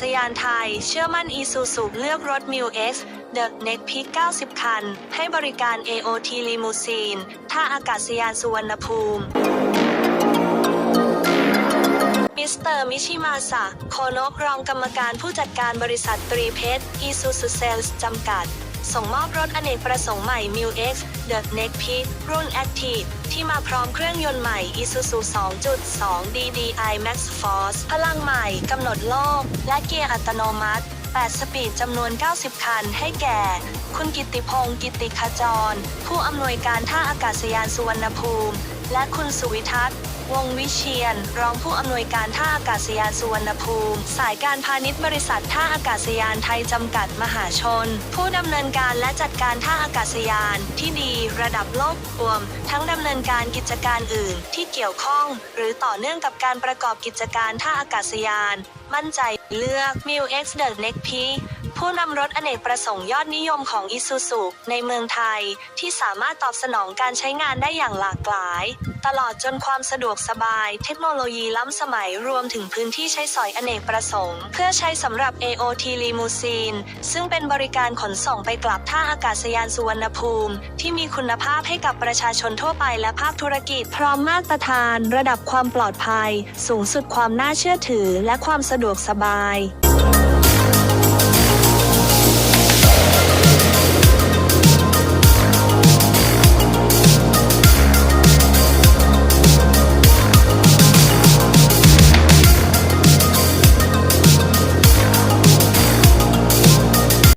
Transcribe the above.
ศยานไทย เชื่อมั่นอีซูซูเลือกรถ m ิว X The Next Peak 90 คัน ให้บริการ AOT Limousine ท่าอากาศยานสุวรรณภูมิมิสเตอร์มิชิมาสะโคโนกรองกรรมการผู้จัดการบริษัทตรีเพชรอีซูซูเซลส์จำกัด ส่งมอบรถอเนกประสงค์ใหม่ m ิว X The Next Peak รุ่น Active ที่มาพร้อมเครื่องยนต์ใหม่ Isuzu 2.2 DDI Max Force พลังใหม่กำหนดโลก และเกียร์อัตโนมัติ 8 สปีดจำนวน 90 คันให้แก่ คุณกิติพงศ์กิติขจร ผู้อำนวยการท่าอากาศยานสุวรรณภูมิ และคุณสุวิทัศน์ วงศ์วิเชียน รองผู้อำนวยการท่าอากาศยานสุวรรณภูมิ สายการพาณิชย์บริษัทท่าอากาศยานไทยจำกัดมหาชน ผู้ดำเนินการและจัดการท่าอากาศยานที่ดีระดับโลกรวม ทั้งดำเนินการกิจการอื่นที่เกี่ยวข้อง หรือต่อเนื่องกับการประกอบกิจการท่าอากาศยาน มั่นใจเลือก m i l X The Next P ผู้นำรถอเนกประสงค์ยอดนิยมของ Isuzu ในเมืองไทย ที่สามารถตอบสนองการใช้งานได้อย่างหลากหลาย ตลอดจนความสะดวกสบาย เทคโนโลยีล้ำสมัยรวมถึงพื้นที่ใช้สอยอเนกประสงค์ เพื่อใช้สำหรับ AOT Limousine ซึ่งเป็นบริการขนส่งไปกลับท่าอากาศยานสุวรรณภูมิ ที่มีคุณภาพให้กับประชาชนทั่วไปและภาคธุรกิจ พร้อมมาตรฐาน ระดับความปลอดภัย สูงสุดความน่าเชื่อถือ และความสะดวกสบาย Peace.